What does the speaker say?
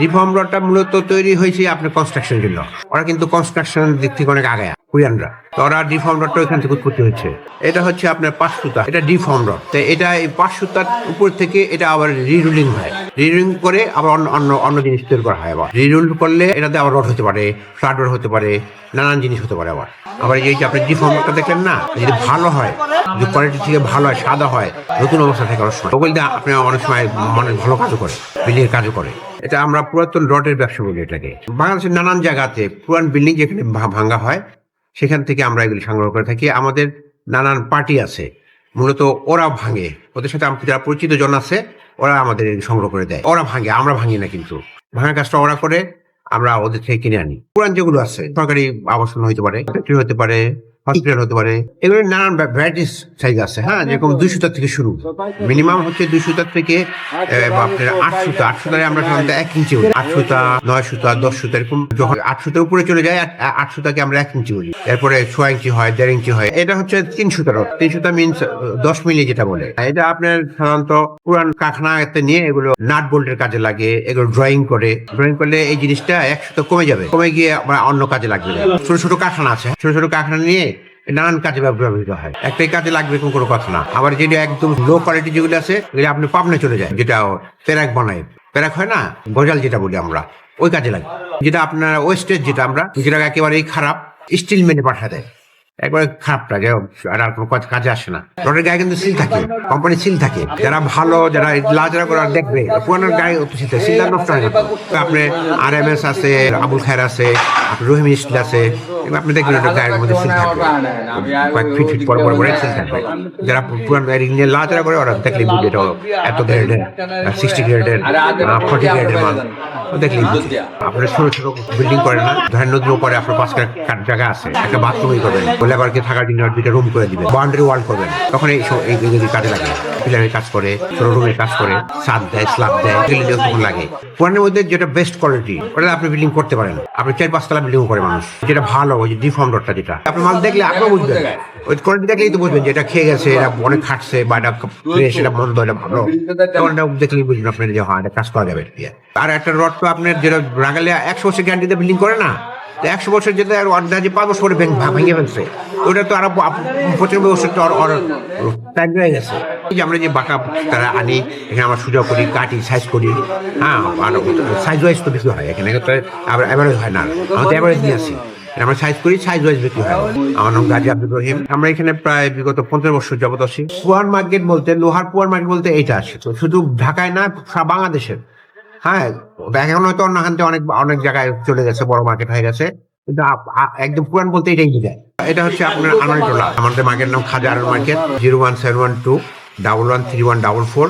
Reform রডটা মূলত তৈরি হয়েছে আপনার কনস্ট্রাকশন জন্য। ওরা কিন্তু কনস্ট্রাকশন দিক থেকে অনেক আগে কোরিয়ানরা। তো ওরা ডিফর্ম রডটা ওইখান থেকে উৎপত্তি হচ্ছে এটা হচ্ছে আপনার পাঁচ সুতা এটা ডিফর্ম রড তো এটা এই পাঁচ সুতার উপর থেকে এটা আবার রিরুলিং হয়। রিরুলিং করে আবার অন্য অন্য অন্য জিনিস তৈরি করা হয় আবার। রিরুল করলে এটাতে আবার রড হতে পারে ফ্লাট রড হতে পারে, নানান জিনিস হতে পারে আবার। আবার এই যে আপনি ডিফর্ম রডটা দেখলেন না, যদি ভালো হয়, যদি কোয়ালিটি থেকে ভালো হয়, সাদা হয়, নতুন অবস্থা থাকে অনেক সময়। ওগুলো আপনি অনেক সময় অনেক ভালো কাজও করে বিল্ডিং এর কাজও করে। এটা আমরা পুরাতন রডের ব্যবসা বলি এটাকে। বাংলাদেশের নানান জায়গাতে পুরান বিল্ডিং যেখানে ভা- ভাঙা হয়, সেখান থেকে আমরা এগুলি সংগ্রহ করে থাকি। আমাদের নানান পার্টি আছে, মূলত ওরা ভাঙে। ওদের সাথে যারা পরিচিত জন আছে, ওরা আমাদের সংগ্রহ করে দেয়। ওরা ভাঙে, আমরা ভাঙি না কিন্তু। ভাঙা কাজটা ওরা করে, আমরা ওদের থেকে কিনে আনি। পুরান যেগুলো আছে, সরকারি আবাসন হতে পারে হতে পারে হসপিটাল হতে পারে। এগুলো নানান ভ্যারাইটিস সাইজ আছে হ্যাঁ? যেরকম থেকে শুরু। মিনিমাম হচ্ছে থেকে আপনার আমরা সাধারণত এক ইঞ্চি বলি। এরকম যখন উপরে চলে যায় আমরা এক ইঞ্চি বলি। এরপরে ছয় ইঞ্চি হয় দেড় ইঞ্চি হয়। এটা হচ্ছে মিনস দশ মিলি যেটা বলে। এটা আপনার সাধারণত পুরান কারখানাতে নিয়ে এগুলো নাট বোল্টের কাজে লাগে এগুলো ড্রয়িং করে। ড্রয়িং করলে এই জিনিসটা এক সুতো কমে যাবে। কমে গিয়ে অন্য কাজে লাগবে। ছোট ছোট কারখানা আছে। ছোট ছোট কারখানা নিয়ে নানান কাজে ব্যবহৃত হয়। একটাই কাজে লাগবে কোনো কোনো কথা না। আবার যেটা একদম লো কোয়ালিটি যেগুলো আছে এগুলো আপনি পাবনে চলে যায় যেটা প্যারাক বানায়। প্যারাক হয় না? গজাল যেটা বলি আমরা, ওই কাজে লাগে। যেটা আপনার ওয়েস্টেজ যেটা আমরা, যেটা একেবারেই খারাপ স্টিল মেনে পাঠা দেয়। একবারে খারাপটা যে আর আর কোনো কাজে আসে না। রডের গায়ে কিন্তু সিল থাকে কোম্পানি সিল থাকে। যারা ভালো, যারা লাজরা করে দেখবে পুরানোর গায়ে সিল থাকে সিলটা নষ্ট হয় না আপনি আর এম এস আছে, আবুল খায়ের আছে রহিম স্টিল আছে আপনি দেখবেন ওটা গায়ের মধ্যে সিল থাকবে কয়েক ফিট ফিট পর পর করে সিল থাকবে যারা পুরান গাড়ি নিয়ে লাজরা করে, ওরা দেখলে এটা এত গ্রেডের সিক্সটি গ্রেডের ফর্টি গ্রেডের মাল। আপনার ছোট ছোট বিল্ডিং না, ধরেন নদীর উপরে আপনার পাঁচ কাঠ জায়গা আছে, একটা বাথরুমই করবেন লেবারকে থাকার জন্য দুইটা রুম করে দিবেন বাউন্ডারি ওয়াল করবেন, তখন এই কাজে লাগে পিলারের কাজ করে, ছোট রুমের কাজ করে ছাদ দেয় স্ল্যাব দেয় তখন লাগে। পুরানের মধ্যে যেটা বেস্ট কোয়ালিটি ওটা আপনি বিল্ডিং করতে পারেন। আপনি চার পাঁচতলা বিল্ডিং করে মানুষ, যেটা ভালো, ওই যে ডিফর্ম রডটা যেটা। আপনি মাল দেখলে আপনিও বুঝবেন। ওই কোয়ালিটি দেখলেই তো বুঝবেন যে এটা খেয়ে গেছে এটা অনেক খাটছে বা এটা ফ্রেশ এটা মন্দ এটা ভালো। দেখলেই বুঝবেন আপনার যে হ্যাঁ এটা কাজ করা যাবে দিয়ে। আর একটা রড তো আপনার যেটা রাগালে একশো বছর গ্যারান্টিতে বিল্ডিং করে না তো একশো বছর যেটা আর পাঁচ বছর পরে ভেঙে ফেলছে ওটা তো আরও পঁচানব্বই টাইম হয়ে গেছে। এই যে আমরা যে বাঁকা তারা আনি এখানে আমরা সুযোগ করি কাটি সাইজ করি হ্যাঁ আর সাইজ ওয়াইজ তো বেশি হয় এখানে তো আবার অ্যাভারেজ হয় না আমরা তো অ্যাভারেজ নিয়ে আসি। আমরা সাইজ করি সাইজ ওয়াইজ বিক্রি হয়। আমার নাম গাজী আব্দুল রহিম। আমরা এখানে প্রায় বিগত পঞ্চাশ বছর যাবত আছি। পুয়ার মার্কেট বলতে, লোহার পুয়ার মার্কেট বলতে এইটা আছে। শুধু ঢাকায় না, সারা বাংলাদেশের। হ্যাঁ এখন হয়তো অন্য হান্তে অনেক অনেক জায়গায় চলে গেছে, বড় মার্কেট হয়ে গেছে। কিন্তু একদম পুরান বলতে এটাই বোঝায়। এটা হচ্ছে আপনার আনারটোলা আমাদের মার্কেট নাম Khaja Anar market zero one seven one two double one three one double four